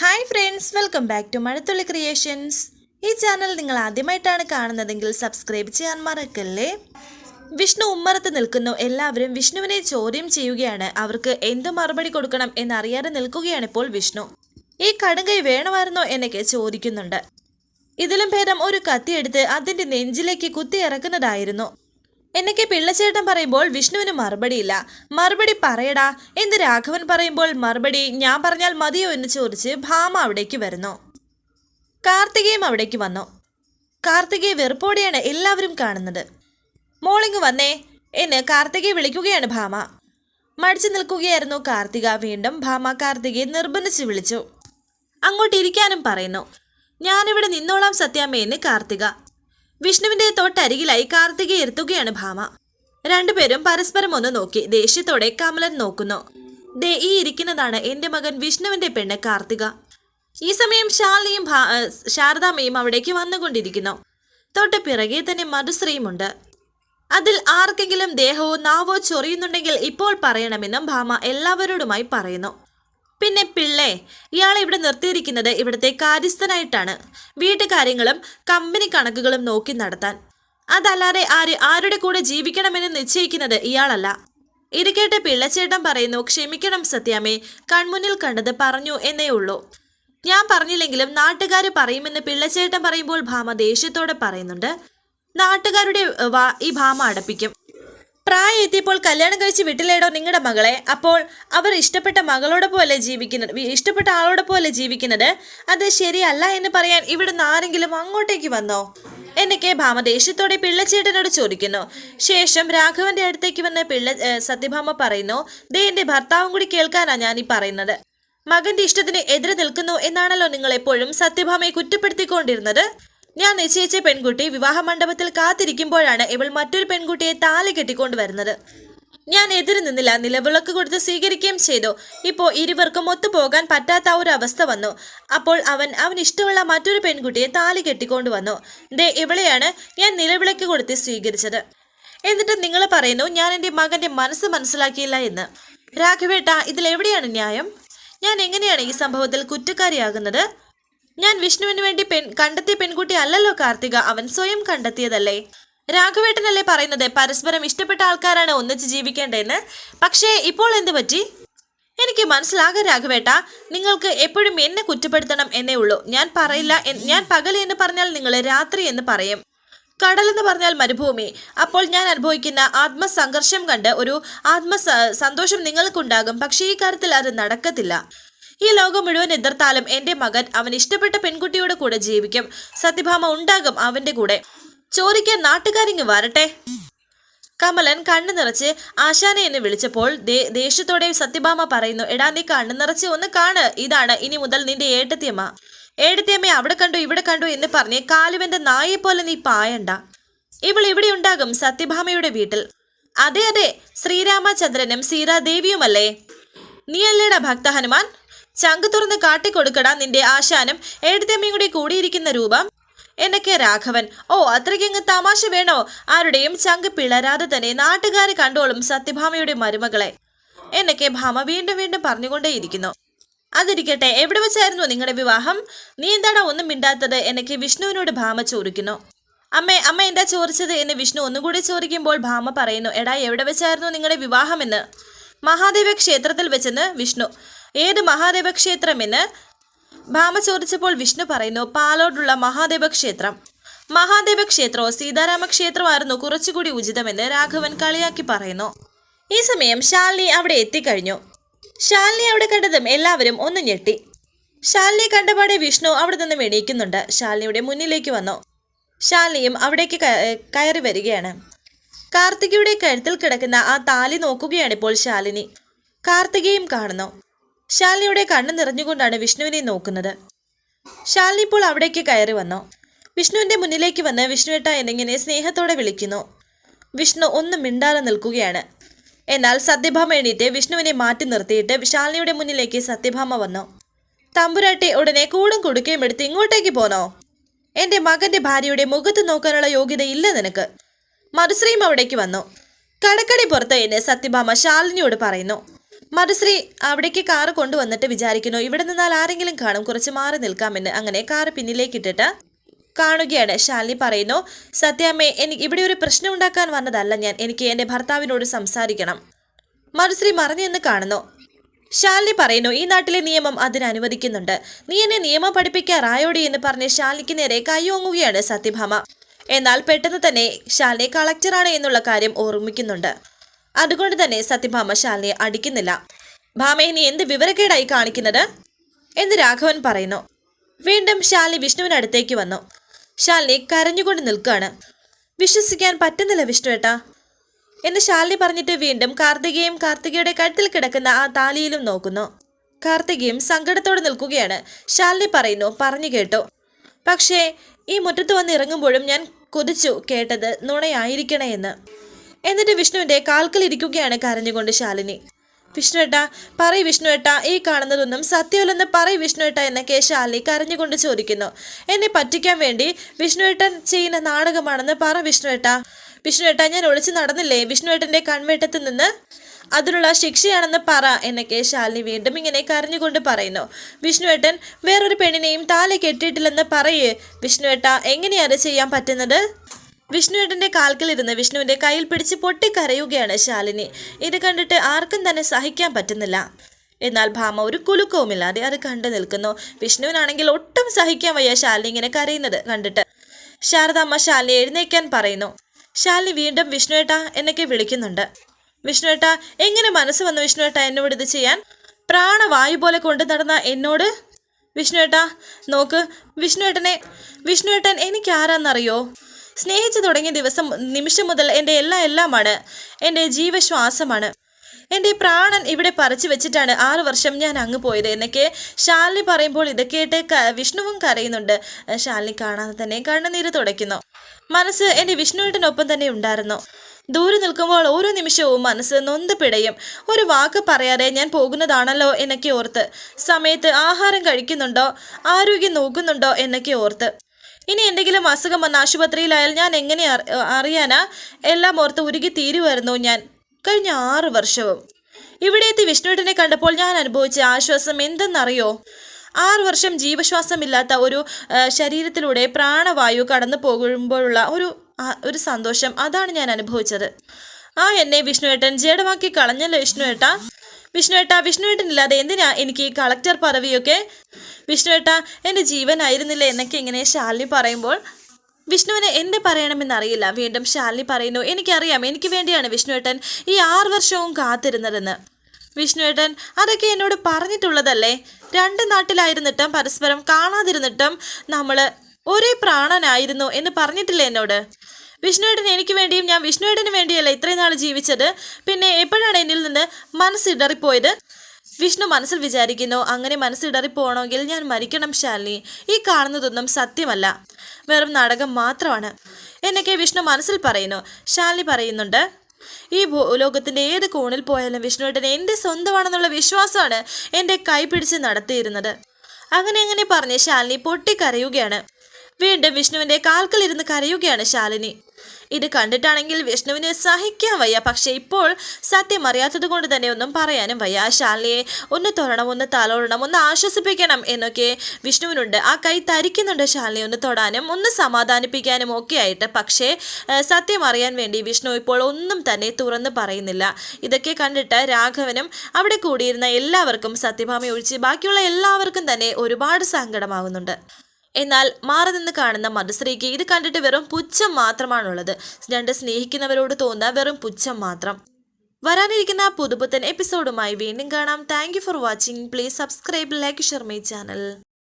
Hi friends welcome back to Mazhathulli creations ഈ channel നിങ്ങൾ ആദ്യമായിട്ടാണ് കാണുന്നതെങ്കിൽ സബ്സ്ക്രൈബ് ചെയ്യാൻ മറക്കല്ലേ? വിഷ്ണു ഉമ്മറത്ത് നിൽക്കുന്നു. എല്ലാവരും വിഷ്ണുവിനെ ചോദ്യം ചെയ്യുകയാണ്. അവർക്ക് എന്ത് മറുപടി കൊടുക്കണം എന്നറിയാതെ നിൽക്കുകയാണ് ഇപ്പോൾ വിഷ്ണു. ഈ കടുങ്കൈ വേണമായിരുന്നോ എന്നൊക്കെ ചോദിക്കുന്നുണ്ട്. ഇതിലും ഭേദം ഒരു കത്തിയെടുത്ത് അതിന്റെ നെഞ്ചിലേക്ക് കുത്തി ഇറക്കുന്നതായിരുന്നു. എന്നൊക്കെ പിള്ളച്ചേട്ടൻ പറയുമ്പോൾ വിഷ്ണുവിന് മറുപടിയില്ല. മറുപടി പറയടാ എന്ന് രാഘവൻ പറയുമ്പോൾ മറുപടി ഞാൻ പറഞ്ഞാൽ മതിയോ എന്ന് ചോദിച്ച് ഭാമ അവിടേക്ക് വരുന്നു. കാർത്തികയും അവിടേക്ക് വന്നു. കാർത്തികയെ വെറുപ്പോടെയാണ് എല്ലാവരും കാണുന്നത്. മോളിങ് വന്നേ എന്ന് കാർത്തികയെ വിളിക്കുകയാണ് ഭാമ. മടിച്ചു നിൽക്കുകയായിരുന്നു കാർത്തിക. വീണ്ടും ഭാമ കാർത്തികയെ നിർബന്ധിച്ച് വിളിച്ചു. അങ്ങോട്ടിരിക്കാനും പറയുന്നു. ഞാനിവിടെ നിന്നോളാം സത്യാമ്മയെന്ന് കാർത്തിക. വിഷ്ണുവിന്റെ തൊട്ടരികിലായി കാർത്തികയെ എത്തുകയാണ് ഭാമ. രണ്ടുപേരും പരസ്പരം ഒന്ന് നോക്കി ദേഷ്യത്തോടെ കമലൻ നോക്കുന്നു. ദേ ഈ ഇരിക്കുന്നതാണ് എന്റെ മകൻ വിഷ്ണുവിന്റെ പെണ്ണ് കാർത്തിക. ഈ സമയം ശാലിയും ശാരദാമ്മയും അവിടേക്ക് വന്നുകൊണ്ടിരിക്കുന്നു. തൊട്ട് പിറകെ തന്നെ മധുശ്രീയുമുണ്ട് അതിൽ ആർക്കെങ്കിലും ദേഹവോ നാവോ ചൊറിയുന്നുണ്ടെങ്കിൽ ഇപ്പോൾ പറയണമെന്നും ഭാമ എല്ലാവരോടുമായി പറയുന്നു. പിന്നെ പിള്ളേ ഇയാളെ ഇവിടെ നിർത്തിയിരിക്കുന്നത് ഇവിടുത്തെ കാര്യസ്ഥനായിട്ടാണ്. വീട്ടുകാര്യങ്ങളും കമ്പനി കണക്കുകളും നോക്കി നടത്താൻ. അതല്ലാതെ ആര് ആരുടെ കൂടെ ജീവിക്കണമെന്ന് നിശ്ചയിക്കുന്നത് ഇയാളല്ല. ഇത് കേട്ട് പിള്ളച്ചേട്ടൻ പറയുന്നു ക്ഷമിക്കണം സത്യാമേ കൺമുന്നിൽ കണ്ടത് പറഞ്ഞു എന്നേ ഉള്ളൂ. ഞാൻ പറഞ്ഞില്ലെങ്കിലും നാട്ടുകാർ പറയുമെന്ന് പിള്ളച്ചേട്ടൻ പറയുമ്പോൾ ഭാമ ദേഷ്യത്തോടെ പറയുന്നുണ്ട്. നാട്ടുകാരുടെ ഈ ഭാമ അടപ്പിക്കും. പ്രായം എത്തിയപ്പോൾ കല്യാണം കഴിച്ച് വിട്ടില്ലേടോ നിങ്ങളുടെ മകളെ? അപ്പോൾ അവർ ഇഷ്ടപ്പെട്ട മകളോടെ പോലെ ജീവിക്കുന്നത് ഇഷ്ടപ്പെട്ട ആളോടെ പോലെ ജീവിക്കുന്നത് അത് ശരിയല്ല എന്ന് പറയാൻ ഇവിടുന്ന് ആരെങ്കിലും അങ്ങോട്ടേക്ക് വന്നോ? എന്നൊക്കെ ഭാമ ദേഷ്യത്തോടെ പിള്ളച്ചേട്ടനോട് ചോദിക്കുന്നു. ശേഷം രാഘവന്റെ അടുത്തേക്ക് വന്ന പിള്ള സത്യഭാമ പറയുന്നു ദേ എന്റെ ഭർത്താവും കൂടി കേൾക്കാനാ ഞാൻ ഈ പറയുന്നത്. മകന്റെ ഇഷ്ടത്തിന് എതിരെ നിൽക്കുന്നു എന്നാണല്ലോ നിങ്ങൾ എപ്പോഴും സത്യഭാമയെ കുറ്റപ്പെടുത്തിക്കൊണ്ടിരുന്നത്? ഞാൻ നിശ്ചയിച്ച പെൺകുട്ടി വിവാഹ മണ്ഡപത്തിൽ കാത്തിരിക്കുമ്പോഴാണ് ഇവൾ മറ്റൊരു പെൺകുട്ടിയെ താലി കെട്ടിക്കൊണ്ട് വരുന്നത് ഞാൻ എതിര് നിന്നില്ല. നിലവിളക്ക് കൊടുത്ത് സ്വീകരിക്കുകയും ചെയ്തു. ഇപ്പോൾ ഇരുവർക്കും ഒത്തുപോകാൻ പറ്റാത്ത ഒരു അവസ്ഥ വന്നു. അപ്പോൾ അവൻ അവൻ ഇഷ്ടമുള്ള മറ്റൊരു പെൺകുട്ടിയെ താലി കെട്ടിക്കൊണ്ട് വന്നു ദേ ഇവളെയാണ് ഞാൻ നിലവിളക്ക് കൊടുത്ത് സ്വീകരിച്ചത്. എന്നിട്ട് നിങ്ങൾ പറയുന്നു ഞാൻ എന്റെ മകന്റെ മനസ്സ് മനസ്സിലാക്കിയില്ല എന്ന്. രാഘവേട്ട ഇതിലെവിടെയാണ് ന്യായം? ഞാൻ എങ്ങനെയാണ് ഈ സംഭവത്തിൽ കുറ്റക്കാരിയാകുന്നത്? ഞാൻ വിഷ്ണുവിന് വേണ്ടി പെൺ കണ്ടെത്തിയ പെൺകുട്ടി അല്ലല്ലോ കാർത്തിക. അവൻ സ്വയം കണ്ടെത്തിയതല്ലേ? രാഘവേട്ടനല്ലേ പറയുന്നത്? പരസ്പരം ഇഷ്ടപ്പെട്ട ആൾക്കാരാണ് ഒന്നിച്ച് ജീവിക്കേണ്ടതെന്ന്. പക്ഷേ ഇപ്പോൾ എന്ത് പറ്റി? എനിക്ക് മനസ്സിലാകാം രാഘവേട്ട നിങ്ങൾക്ക് എപ്പോഴും എന്നെ കുറ്റപ്പെടുത്തണം എന്നേ ഉള്ളൂ. ഞാൻ പറയില്ല ഞാൻ പകൽ എന്ന് പറഞ്ഞാൽ നിങ്ങൾ രാത്രി എന്ന് പറയും. കടൽ എന്ന് പറഞ്ഞാൽ മരുഭൂമി. അപ്പോൾ ഞാൻ അനുഭവിക്കുന്ന ആത്മസംഘർഷം കണ്ട് ഒരു ആത്മ സന്തോഷം നിങ്ങൾക്കുണ്ടാകും. പക്ഷേ ഈ കാര്യത്തിൽ അത് നടക്കത്തില്ല. ഈ ലോകം മുഴുവൻ എതിർത്താലും എന്റെ മകൻ അവൻ ഇഷ്ടപ്പെട്ട പെൺകുട്ടിയുടെ കൂടെ ജീവിക്കും. സത്യഭാമ ഉണ്ടാകും അവന്റെ കൂടെ. ചോദിക്കാൻ നാട്ടുകാരിങ്ങ് വരട്ടെ. കമലൻ കണ്ണു നിറച്ച് ആശാനെ എന്ന് വിളിച്ചപ്പോൾ ദേഷ്യത്തോടെ സത്യഭാമ പറയുന്നു എടാ നീ കണ്ണു നിറച്ച് ഒന്ന് കാണ്. ഇതാണ് ഇനി മുതൽ നിന്റെ ഏട്ടത്തിയമ്മ. ഏടത്തിയമ്മയെ അവിടെ കണ്ടു ഇവിടെ കണ്ടു എന്ന് പറഞ്ഞ് കാലുവന്റെ നായെ പോലെ നീ പായണ്ട. ഇവൾ ഇവിടെ ഉണ്ടാകും സത്യഭാമയുടെ വീട്ടിൽ. അതെ അതെ ശ്രീരാമചന്ദ്രനും സീതാദേവിയുമല്ലേ? നീയല്ലേടാ ഭക്ത ഹനുമാൻ ചങ്ക് തുറന്ന് കാട്ടിക്കൊടുക്കടാ നിന്റെ ആശാനം ഏട്ടത്തിയമ്മയും കൂടി കൂടിയിരിക്കുന്ന രൂപം. എന്നൊക്കെ രാഘവൻ ഓ അത്രയ്ക്കങ്ങ് തമാശ വേണോ? ആരുടെയും ചങ്ക് പിളരാതെ തന്നെ നാട്ടുകാർ കണ്ടോളും സത്യഭാമയുടെ മരുമകളെ. എന്നൊക്കെ ഭാമ വീണ്ടും വീണ്ടും പറഞ്ഞുകൊണ്ടേയിരിക്കുന്നു. അതിരിക്കട്ടെ എവിടെ വെച്ചായിരുന്നു നിങ്ങളുടെ വിവാഹം? നീ എന്താടാ ഒന്നും മിണ്ടാത്തത്? എന്നൊക്കെ വിഷ്ണുവിനോട് ഭാമ ചോദിക്കുന്നു. അമ്മേ അമ്മ എന്താ ചോദിച്ചത്? എന്ന് വിഷ്ണു ഒന്നുകൂടി ചോദിക്കുമ്പോൾ ഭാമ പറയുന്നു എടാ എവിടെ വെച്ചായിരുന്നു നിങ്ങളുടെ വിവാഹമെന്ന്? മഹാദേവ ക്ഷേത്രത്തിൽ വെച്ചെന്ന് വിഷ്ണു. ഏത് മഹാദേവ ക്ഷേത്രമെന്ന് ഭാമ ചോദിച്ചപ്പോൾ വിഷ്ണു പറയുന്നു പാലോടുള്ള മഹാദേവ ക്ഷേത്രം മഹാദേവ ക്ഷേത്രമോ സീതാരാമ ക്ഷേത്രമായിരുന്നു കുറച്ചുകൂടി ഉചിതമെന്ന് രാഘവൻ കളിയാക്കി പറയുന്നു. ഈ സമയം ശാലിനി അവിടെ എത്തിക്കഴിഞ്ഞു. ശാലിനി അവിടെ കണ്ടതും എല്ലാവരും ഒന്ന് ഞെട്ടി. ശാലിനി കണ്ടപാടെ വിഷ്ണു അവിടെ നിന്ന് എണീക്കുന്നുണ്ട്. ശാലിനിയുടെ മുന്നിലേക്ക് വന്നു. ശാലിനിയും അവിടേക്ക് കയറി വരികയാണ്. കാർത്തികയുടെ കഴുത്തിൽ കിടക്കുന്ന ആ താലി നോക്കുകയാണിപ്പോൾ ശാലിനി. കാർത്തികയും കാണുന്നു. ശാലിനിയുടെ കണ്ണു നിറഞ്ഞുകൊണ്ടാണ് വിഷ്ണുവിനെ നോക്കുന്നത്. ശാലിനി ഇപ്പോൾ അവിടേക്ക് കയറി വന്നു. വിഷ്ണുവിന്റെ മുന്നിലേക്ക് വന്ന് വിഷ്ണുവേട്ട എന്നിങ്ങനെ സ്നേഹത്തോടെ വിളിക്കുന്നു. വിഷ്ണു ഒന്നും മിണ്ടാതെ നിൽക്കുകയാണ്. എന്നാൽ സത്യഭാമ എണീറ്റ് വിഷ്ണുവിനെ മാറ്റി നിർത്തിയിട്ട് ശാലിനിയുടെ മുന്നിലേക്ക് സത്യഭാമ വന്നു. തമ്പുരാട്ടി ഉടനെ കൂടും കുടുക്കയും എടുത്ത് ഇങ്ങോട്ടേക്ക് പോന്നോ? എന്റെ മകന്റെ ഭാര്യയുടെ മുഖത്ത് നോക്കാനുള്ള യോഗ്യത ഇല്ല നിനക്ക്. മധുശ്രീയും അവിടേക്ക് വന്നു. കടക്കടി പുറത്ത് എന്നെ സത്യഭാമ ശാലിനിയോട് പറയുന്നു. മധുശ്രീ അവിടേക്ക് കാറ് കൊണ്ടുവന്നിട്ട് വിചാരിക്കുന്നു. ഇവിടെ നിന്നാൽ ആരെങ്കിലും കാണും. കുറച്ച് മാറി നിൽക്കാമെന്ന് അങ്ങനെ കാറ് പിന്നിലേക്ക് ഇട്ടിട്ട് കാണുകയാണ്. ശാലിനി പറയുന്നു സത്യാമ്മേ എനിക്ക് ഇവിടെ ഒരു പ്രശ്നം ഉണ്ടാക്കാൻ വന്നതല്ല ഞാൻ. എനിക്ക് എന്റെ ഭർത്താവിനോട് സംസാരിക്കണം. മധുശ്രീ എന്ന് കാണുന്നു. ശാലിനി പറയുന്നു ഈ നാട്ടിലെ നിയമം അതിനനുവദിക്കുന്നുണ്ട് നീ എന്നെ നിയമം പഠിപ്പിക്കാറായോടി എന്ന് പറഞ്ഞ് ശാലിനിക്ക് നേരെ കൈയോങ്ങുകയാണ് സത്യഭാമ. എന്നാൽ പെട്ടെന്ന് തന്നെ ശാലിനി കളക്ടറാണ് എന്നുള്ള കാര്യം ഓർമ്മിക്കുന്നുണ്ട്. അതുകൊണ്ട് തന്നെ സത്യഭാമ ശാലിനിയെ അടിക്കുന്നില്ല. ഭാമയെ നീ എന്ത് വിവരക്കേടായി കാണിക്കുന്നത്? എന്ന് രാഘവൻ പറയുന്നു. വീണ്ടും ശാലിനി വിഷ്ണുവിനടുത്തേക്ക് വന്നു. ശാലിനി കരഞ്ഞുകൊണ്ട് നിൽക്കുകയാണ്. വിശ്വസിക്കാൻ പറ്റുന്നില്ല വിഷ്ണു ഏട്ടാ എന്ന് ശാലിനി പറഞ്ഞിട്ട് വീണ്ടും കാർത്തികയും കാർത്തികയുടെ കഴുത്തിൽ കിടക്കുന്ന ആ താലിയിലും നോക്കുന്നു. കാർത്തികയും സങ്കടത്തോടെ നിൽക്കുകയാണ്. ശാലിനി പറയുന്നു പറഞ്ഞു കേട്ടു. പക്ഷേ ഈ മുറ്റത്ത് വന്ന് ഇറങ്ങുമ്പോഴും ഞാൻ കൊതിച്ചു കേട്ടത് നുണയായിരിക്കണേ എന്ന് എന്നിട്ട് വിഷ്ണുവിന്റെ കാൽക്കലിരിക്കുകയാണ് കരഞ്ഞുകൊണ്ട് ശാലിനി. വിഷ്ണുവേട്ട പറയ് വിഷ്ണുവേട്ട ഈ കാണുന്നതൊന്നും സത്യമല്ലെന്ന് പറയ് വിഷ്ണുവേട്ട എന്നൊക്കെ ശാലിനി കരഞ്ഞുകൊണ്ട് ചോദിക്കുന്നു. എന്നെ പറ്റിക്കാൻ വേണ്ടി വിഷ്ണുവേട്ടൻ ചെയ്യുന്ന നാടകമാണെന്ന് പറ വിഷ്ണുവേട്ട. വിഷ്ണുവേട്ട ഞാൻ ഒളിച്ചു നടന്നില്ലേ? വിഷ്ണുവേട്ടന്റെ കൺവേട്ടത്തിൽ നിന്ന് അതിനുള്ള ശിക്ഷയാണെന്ന് പറ എന്നൊക്കെ ശാലിനി വീണ്ടും ഇങ്ങനെ കരഞ്ഞുകൊണ്ട് പറയുന്നു. വിഷ്ണുവേട്ടൻ വേറൊരു പെണ്ണിനെയും താലി കെട്ടിയിട്ടില്ലെന്ന് പറയേ. വിഷ്ണുവേട്ട എങ്ങനെയാണ് ചെയ്യാൻ പറ്റുന്നത്? വിഷ്ണുവേട്ടന്റെ കാൽക്കലിരുന്ന് വിഷ്ണുവിന്റെ കയ്യിൽ പിടിച്ച് പൊട്ടിക്കരയുകയാണ് ശാലിനി. ഇത് കണ്ടിട്ട് ആർക്കും തന്നെ സഹിക്കാൻ പറ്റുന്നില്ല. എന്നാൽ ഭാമ ഒരു കുലുക്കവുമില്ലാതെ അത് കണ്ടു നിൽക്കുന്നു. വിഷ്ണുവിനാണെങ്കിൽ ഒട്ടും സഹിക്കാൻ വയ്യ ശാലിനി ഇങ്ങനെ കരയുന്നത് കണ്ടിട്ട്. ശാരദാമ്മ ശാലിനി എഴുന്നേക്കാൻ പറയുന്നു. ശാലിനി വീണ്ടും വിഷ്ണുവേട്ട എന്നൊക്കെ വിളിക്കുന്നുണ്ട്. വിഷ്ണുവേട്ട എങ്ങനെ മനസ്സ് വന്നു വിഷ്ണുവേട്ട എന്നോട് ഇത് ചെയ്യാൻ? പ്രാണവായു പോലെ കൊണ്ടു നടന്ന എന്നോട്? വിഷ്ണുവേട്ട നോക്ക് വിഷ്ണുവേട്ടനെ വിഷ്ണുവേട്ടൻ എനിക്ക് ആരാന്നറിയോ സ്നേഹിച്ചു തുടങ്ങിയ ദിവസം നിമിഷം മുതൽ എന്റെ എല്ലാം എല്ലാമാണ്. എന്റെ ജീവശ്വാസമാണ്. എന്റെ പ്രാണൻ ഇവിടെ പറിച്ചു വെച്ചിട്ടാണ് ആറു വർഷം ഞാൻ അങ്ങ് പോയത് എന്നൊക്കെ ശാലിനി പറയുമ്പോൾ ഇത് കേട്ട് വിഷ്ണുവും കരയുന്നുണ്ട്. ശാലിനി കാണാതെ തന്നെ കണ്ണുനീര് തുടയ്ക്കുന്നു. മനസ്സ് എന്റെ വിഷ്ണുവേട്ടനൊപ്പം തന്നെ ഉണ്ടായിരുന്നു. ദൂരെ നിൽക്കുമ്പോൾ ഓരോ നിമിഷവും മനസ്സ് നൊന്ത് പിടയും. ഒരു വാക്ക് പറയാതെ ഞാൻ പോകുന്നതാണല്ലോ എന്നൊക്കെ ഓർത്ത് സമയത്ത് ആഹാരം കഴിക്കുന്നുണ്ടോ ആരോഗ്യം നോക്കുന്നുണ്ടോ എന്നൊക്കെ ഓർത്ത്. ഇനി എന്തെങ്കിലും അസുഖം വന്ന ആശുപത്രിയിലായാൽ ഞാൻ എങ്ങനെ അറി- അറിയാനാ? എല്ലാം ഓർത്ത് ഉരുകി തീരുമായിരുന്നു ഞാൻ കഴിഞ്ഞ ആറ് വർഷവും. ഇവിടെ എത്തി വിഷ്ണുവേട്ടനെ കണ്ടപ്പോൾ ഞാൻ അനുഭവിച്ച ആശ്വാസം എന്തെന്നറിയോ? ആറു വർഷം ജീവശ്വാസമില്ലാത്ത ഒരു ശരീരത്തിലൂടെ പ്രാണവായു കടന്നു പോകുമ്പോഴുള്ള ഒരു ഒരു സന്തോഷം അതാണ് ഞാൻ അനുഭവിച്ചത്. ആ എന്നെ വിഷ്ണുവേട്ടൻ ജേടമാക്കി കളഞ്ഞല്ലോ വിഷ്ണുവേട്ട. വിഷ്ണുവേട്ട വിഷ്ണുവേട്ടനില്ലാതെ എന്തിനാ എനിക്ക് ഈ കളക്ടർ പദവിയൊക്കെ? വിഷ്ണുവേട്ട എന്റെ ജീവനായിരുന്നില്ല എന്നൊക്കെ ഇങ്ങനെ ശാലിനി പറയുമ്പോൾ വിഷ്ണുവിന് എന്ത് പറയണമെന്നറിയില്ല. വീണ്ടും ശാലിനി പറയുന്നു എനിക്കറിയാം എനിക്ക് വേണ്ടിയാണ് വിഷ്ണുവേട്ടൻ ഈ ആറ് വർഷവും കാത്തിരുന്നതെന്ന്. വിഷ്ണുവേട്ടൻ അതൊക്കെ എന്നോട് പറഞ്ഞിട്ടുള്ളതല്ലേ? രണ്ട് നാട്ടിലായിരുന്നിട്ടും പരസ്പരം കാണാതിരുന്നിട്ടും നമ്മൾ ഒരേ പ്രാണനായിരുന്നു എന്ന് പറഞ്ഞിട്ടില്ലേ എന്നോട്? വിഷ്ണുവേട്ടൻ എനിക്ക് വേണ്ടിയും ഞാൻ വിഷ്ണുവേട്ടന് വേണ്ടിയല്ല ഇത്രയും നാൾ ജീവിച്ചത്. പിന്നെ എപ്പോഴാണ് എന്നിൽ നിന്ന് മനസ്സിടറിപ്പോയത് വിഷ്ണു മനസ്സിൽ വിചാരിക്കുന്നു അങ്ങനെ മനസ്സിടറിപ്പോണമെങ്കിൽ ഞാൻ മരിക്കണം ശാലിനി. ഈ കാണുന്നതൊന്നും സത്യമല്ല. വെറും നാടകം മാത്രമാണ്. എന്നൊക്കെ വിഷ്ണു മനസ്സിൽ പറയുന്നു. ശാലിനി പറയുന്നുണ്ട് ഈ ലോകത്തിന്റെ ഏത് കോണിൽ പോയാലും വിഷ്ണുവേട്ടൻ എന്റെ സ്വന്തമാണെന്നുള്ള വിശ്വാസമാണ് എന്റെ കൈ പിടിച്ച് നടത്തിയിരുന്നത്. അങ്ങനെ അങ്ങനെ പറഞ്ഞ് ശാലിനി പൊട്ടിക്കരയുകയാണ്. വീണ്ടും വിഷ്ണുവിന്റെ കാൽക്കലിരുന്ന് കരയുകയാണ് ശാലിനി. ഇത് കണ്ടിട്ടാണെങ്കിൽ വിഷ്ണുവിനെ സഹിക്കാൻ വയ്യ. പക്ഷെ ഇപ്പോൾ സത്യം അറിയാത്തത് കൊണ്ട് തന്നെ ഒന്നും പറയാനും വയ്യ. ശാലിനിയെ ഒന്ന് തൊടണം ഒന്ന് തലോടണം ഒന്ന് ആശ്വസിപ്പിക്കണം എന്നൊക്കെ വിഷ്ണുവിനുണ്ട്. ആ കൈ തരിക്കുന്നുണ്ട് ശാലിനി ഒന്ന് തൊടാനും ഒന്ന് സമാധാനിപ്പിക്കാനും ഒക്കെ ആയിട്ട്. പക്ഷേ സത്യം അറിയാൻ വേണ്ടി വിഷ്ണു ഇപ്പോൾ ഒന്നും തന്നെ തുറന്ന് പറയുന്നില്ല. ഇതൊക്കെ കണ്ടിട്ട് രാഘവനും അവിടെ കൂടിയിരുന്ന എല്ലാവർക്കും സത്യഭാമ ഒഴിച്ച് ബാക്കിയുള്ള എല്ലാവർക്കും തന്നെ ഒരുപാട് സങ്കടമാകുന്നുണ്ട് എന്നാൽ മാറി നിന്ന് കാണുന്ന മധുശ്രീക്ക് ഇത് കണ്ടിട്ട് വെറും പുച്ഛം മാത്രമാണുള്ളത്. രണ്ട് സ്നേഹിക്കുന്നവരോട് തോന്നുന്ന വെറും പുച്ഛം മാത്രം. വരാനിരിക്കുന്ന പുതുപുത്തൻ എപ്പിസോഡുമായി വീണ്ടും കാണാം. Thank for watching please subscribe like share my channel